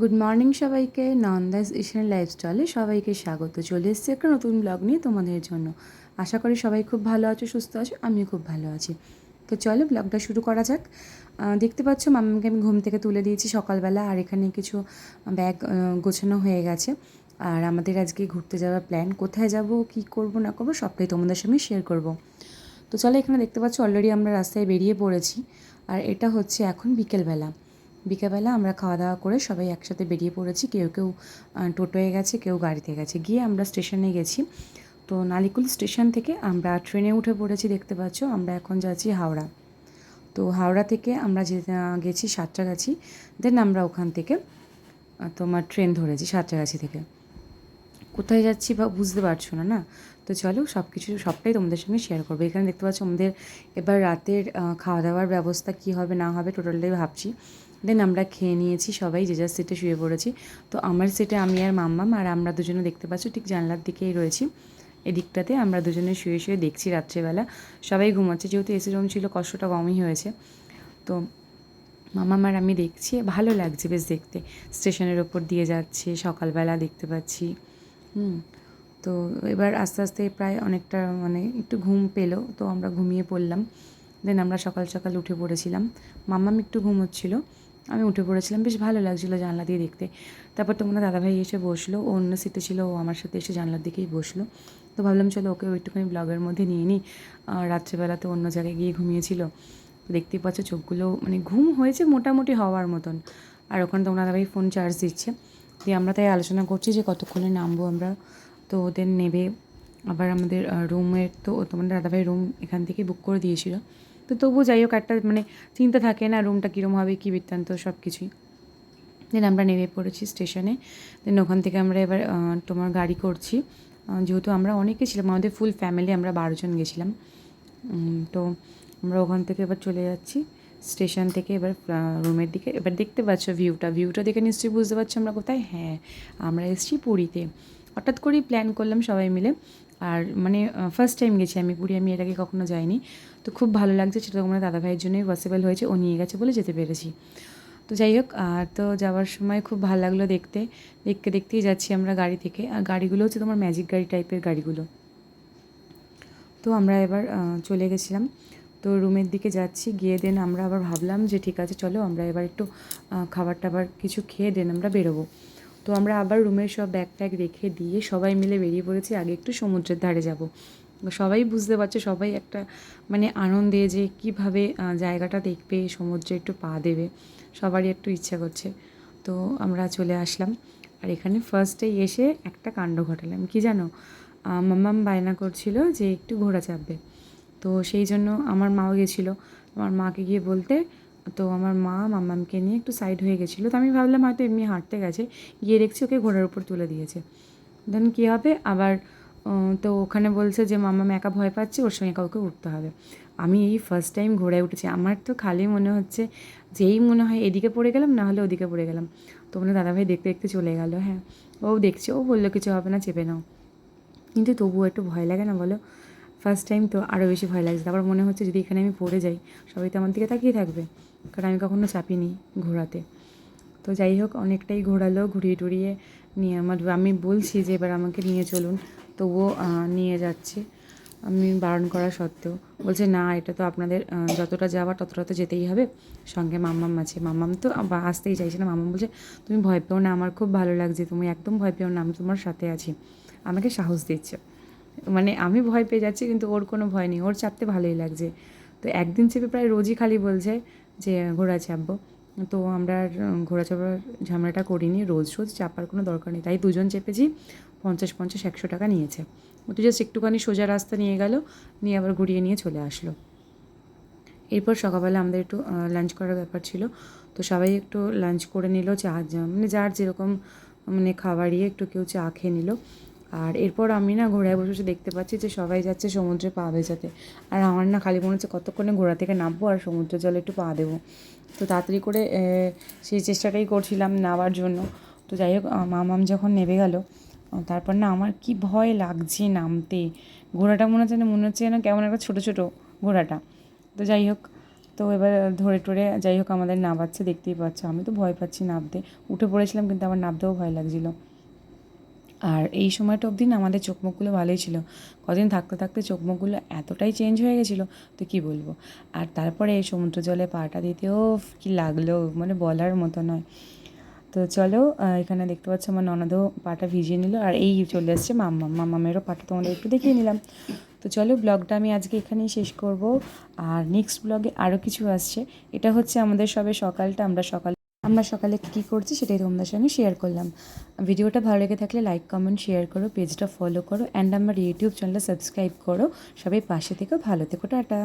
Good morning সবাইকে, নন্দাস ইশান লাইফস্টাইলে সবাইকে স্বাগত। চলে এসেছি একটা নতুন ব্লগ নিয়ে তোমাদের জন্য। আশা করি সবাই খুব ভালো আছো, সুস্থ আছো, আমিও খুব ভালো আছি। তো চলো ব্লগটা শুরু করা যাক। দেখতে পাচ্ছ মামাকে আমি ঘুম থেকে তুলে দিয়েছি সকালবেলা, আর এখানে কিছু ব্যাগ গোছানো হয়ে গেছে। আর আমাদের আজকে ঘুরতে যাওয়ার প্ল্যান কোথায় যাব, কি করব, না করব, সবটাই তোমাদের সঙ্গে শেয়ার করব। তো চলো এখানে দেখতে পাচ্ছ অলরেডি আমরা রাস্তায় বেরিয়ে পড়েছি। আর এটা হচ্ছে এখন বিকেলবেলা। বিকেলবেলা আমরা খাওয়া দাওয়া করে সবাই একসাথে বেরিয়ে পড়েছি। কেউ কেউ টোটোয় গেছে, কেউ গাড়িতে গেছে। গিয়ে আমরা স্টেশনে গেছি। তো নালিকুল স্টেশন থেকে আমরা ট্রেনে উঠে পড়েছি, দেখতে পাচ্ছ। আমরা এখন যাচ্ছি হাওড়া। তো হাওড়া থেকে আমরা যে গেছি সাতটাগাছি। দেন আমরা ওখান থেকে তোমার ট্রেন ধরেছি সাতটাগাছি থেকে। কোথায় যাচ্ছি বা বুঝতে পারছ না না? তো চলো সব কিছু সবটাই তোমাদের সঙ্গে শেয়ার করব। এখানে দেখতে পাচ্ছ আমাদের এবার রাতের খাওয়া দাওয়ার ব্যবস্থা কী হবে, না হবে, টোটালটাই ভাবছি। দেন আমরা খেয়ে নিয়েছি, সবাই যে যার সিটে শুয়ে পড়েছি। তো আমার সিটে আমি আর মাম্মাম আর আমরা দুজনে দেখতে পাচ্ছ, ঠিক জানলার দিকেই রয়েছি। এদিকটাতে আমরা দুজনে শুয়ে শুয়ে দেখছি রাত্রেবেলা। সবাই ঘুমাচ্ছে, যেহেতু এসি রুম ছিল, কষ্টটা কমই হয়েছে। তো মামা মার আমি দেখছি, ভালো লাগছে বেশ দেখতে। স্টেশনের ওপর দিয়ে যাচ্ছে, সকালবেলা দেখতে পাচ্ছি। হুম, তো এবার আস্তে আস্তে প্রায় অনেকটা মানে একটু ঘুম পেল, তো আমরা ঘুমিয়ে পড়লাম। দেন আমরা সকাল সকাল উঠে পড়েছিলাম। মাম্মাম একটু ঘুমোচ্ছিল। আমি উঠে পড়েছিলাম, বেশ ভালো লাগছিল জানলা দিয়ে দেখতে। তারপর তোমরা দাদাভাই এসে বসল, ও অন্য সিটে ছিল, ও আমার সাথে এসে জানলার দিকেই বসল। তো ভাবলাম চলো ওকে একটুখানি ব্লগের মধ্যে নিয়ে নিই। আর রাত্রেবেলাতে অন্য জায়গায় গিয়ে ঘুমিয়েছিল। তো দেখতেই পাচ্ছ চোখগুলো মানে ঘুম হয়েছে মোটামুটি হওয়ার মতন। আর ওখানে তোমরা দাদাভাই ফোন চার্জ দিচ্ছে। দিয়ে আমরা তাই আলোচনা করছি যে কতক্ষণে নামবো আমরা। তো ওদের নেবে। আবার আমাদের রুমের তো তোমাদের দাদাভাই রুম এখান থেকে বুক করে দিয়েছিল। তো তবু যাই হোক, একটা মানে চিন্তা থাকে না রুমটা কীরকম হবে, কী বৃত্তান্ত সব কিছুই দেন আমরা নেমে পড়েছি স্টেশনে। দেন ওখান থেকে আমরা এবার তোমার গাড়ি করছি। যেহেতু আমরা অনেকে ছিলাম, আমাদের ফুল ফ্যামিলি আমরা বারোজন গেছিলাম। তো আমরা ওখান থেকে এবার চলে যাচ্ছি। স্টেশন থেকে এবার রুমের দিকে। এবার দেখতে পাচ্ছ ভিউটা ভিউটা দেখে নিশ্চয়ই বুঝতে পারছ আমরা কোথায়? হ্যাঁ আমরা এসেছি পুরীতে। হঠাৎ করেই প্ল্যান করলাম সবাই মিলে আর মানে ফার্স্ট টাইম গেছি আমি পুরী আমি এর আগে কখনো যাইনি। তো খুব ভালো লাগছে, সেটা তোমার দাদা ভাইয়ের জন্যই পসিবল হয়েছে। ও নিয়ে গেছে বলে যেতে পেরেছি। তো যাই হোক, আর তো যাওয়ার সময় খুব ভালো লাগল দেখতে। দেখতে দেখতেই যাচ্ছি আমরা গাড়ি থেকে। আর গাড়িগুলো হচ্ছে তোমার ম্যাজিক গাড়ি টাইপের গাড়িগুলো। তো আমরা এবার চলে গেছিলাম। তো রুমের দিকে যাচ্ছি, গিয়ে দেন আমরা আবার ভাবলাম যে ঠিক আছে, চলো আমরা এবার একটু খাবার টাবার কিছু খেয়ে দেন আমরা বেরোবো। তো আমরা আবার রুমের সব ব্যাগ ট্যাগ রেখে দিয়ে সবাই মিলে বেরিয়ে পড়েছি। আগে একটু সমুদ্রের ধারে যাব। সবাই বুঝতে পারছে, সবাই একটা মানে আনন্দে যে কীভাবে জায়গাটা দেখবে, সমুদ্রে একটু পা দেবে। সবারই একটু ইচ্ছা করছে। তো আমরা চলে আসলাম। আর এখানে ফার্স্টেই এসে একটা কাণ্ড ঘটালাম। কি জানো? মাম্মাম বায়না করছিল যে একটু ঘোড়া চাপবে। তো সেই জন্য আমার মাও গেছিল। আমার মাকে গিয়ে বলতে তো আমার মা মাম্মামকে নিয়ে একটু সাইড হয়ে গেছিল। তো আমি ভাবলাম হয়তো এমনি হাঁটতে গেছে। গিয়ে দেখছি ওকে ঘোড়ার উপর তুলে দিয়েছে। দেন কী হবে? আবার তো ওখানে বলছে যে, মাম্মাম একা ভয় পাচ্ছে, ওর সঙ্গে কাউকে উঠতে হবে। আমি এই ফার্স্ট টাইম ঘোড়ায় উঠেছি। আমার তো খালি মনে হচ্ছে যেই মনে হয় এদিকে পড়ে গেলাম, না হলে ওদিকে পড়ে গেলাম। তো মানে দাদাভাই দেখতে দেখতে চলে গেল। হ্যাঁ ও দেখছে, ও বলল, কিছু হবে না, চেপে নাও। কিন্তু তবুও একটু ভয় লাগে না বলো? ফার্স্ট টাইম তো আরও বেশি ভয় লাগছে। তারপর মনে হচ্ছে যদি এখানে আমি পড়ে যাই, সবাই তো আমার দিকে তাকিয়ে থাকবে। কারণ আমি কখনো চাপিনি ঘোরাতে। তো যাই হোক, অনেকটাই ঘোরালো, ঘুরিয়ে টুরিয়ে নিয়ে আমার আমি বলছি যে এবার আমাকে নিয়ে চলুন। তবুও নিয়ে যাচ্ছে। আমি বারণ করা সত্ত্বেও বলছে, না, এটা তো আপনাদের যতটা যাওয়া ততটা তো যেতেই হবে। সঙ্গে মাম্মাম আছে। মাম্মাম তো আসতেই চাইছে না। মাম্মাম বলছে, তুমি ভয় পেও না, আমার খুব ভালো লাগছে। তুমি একদম ভয় পেও না, আমি তোমার সাথে আছি। আমাকে সাহস দিচ্ছে। মানে আমি ভয় পেয়ে যাচ্ছি, কিন্তু ওর কোনো ভয় নেই। ওর চাপতে ভালোই লাগছে। তো একদিন চেপে প্রায় রোজই খালি বলছে যে ঘোড়া চাপবো। তো আমরা আর ঘোড়া চাপার ঝামেলাটা করিনি রোজ রোজ, চাপার কোনো দরকার নেই। তাই দুজন চেপেছি, পঞ্চাশ পঞ্চাশ একশো টাকা নিয়েছে। ও তো জাস্ট একটুখানি সোজা রাস্তা নিয়ে গেল, নিয়ে আবার ঘুরিয়ে নিয়ে চলে আসলো। এরপর সকালবেলা আমাদের একটু লাঞ্চ করার ব্যাপার ছিল। তো সবাই একটু লাঞ্চ করে নিল, চা মানে যার যেরকম মানে খাবারই একটু কেউ চা খেয়ে নিল। আর এরপর আমি না ঘোড়ায় বসে বসে দেখতে পাচ্ছি যে সবাই যাচ্ছে, সমুদ্রে পা ভেজাতে। আর আমার না খালি মনে হচ্ছে কতক্ষণে ঘোড়া থেকে নামবো আর সমুদ্রের জলে একটু পা দেবো। তো তাড়াতাড়ি করে সেই চেষ্টাটাই করছিলাম নামার জন্য। তো যাই হোক মামাম যখন নেমে গেল তারপর না আমার কি ভয় লাগছে নামতে। ঘোড়াটা মনে হচ্ছে না, মনে হচ্ছে যেন কেমন একটা ছোটো ছোটো ঘোড়াটা। তো যাই হোক, তো এবার ধরে টরে যাই হোক আমাদের নাবাচ্ছে দেখতেই পাচ্ছ। আমি তো ভয় পাচ্ছি নাবতে উঠে পড়েছিলাম কিন্তু আমার নাবতেও ভয় লাগছিল। আর এই সময়টা অবধি আমাদের চোখ মুখগুলো ভালোই ছিল। কদিন থাকতে থাকতে চোখ মুখগুলো এতটাই চেঞ্জ হয়ে গেছিল, তো কী বলব? আর তারপরে এই সমুদ্র জলে পাটা দিতেও কি লাগল মানে বলার মতো নয়। তো চলো এখানে দেখতে পাচ্ছ আমার ননদও পাটা ভিজিয়ে নিল, আর এই চলে এসছে মাম্মা। মাম্মামেরও পাটা তোমাদের একটু দেখিয়ে নিলাম। তো চলো, ব্লগটা আমি আজকে এখানেই শেষ করব। আর নেক্সট ব্লগে আরও কিছু আসছে। এটা হচ্ছে আমাদের সবে সকালটা, আমরা সকাল আমরা সকালে কী করছি সেটাই তোমাদের সঙ্গে শেয়ার করলাম। ভিডিওটা ভালো লেগে থাকলে লাইক কমেন্ট শেয়ার করো পেজটা ফলো করো অ্যান্ড আমার ইউটিউব চ্যানেলটা সাবস্ক্রাইব করো। সবাই পাশে থেকো, ভালো থেকো, টাটা।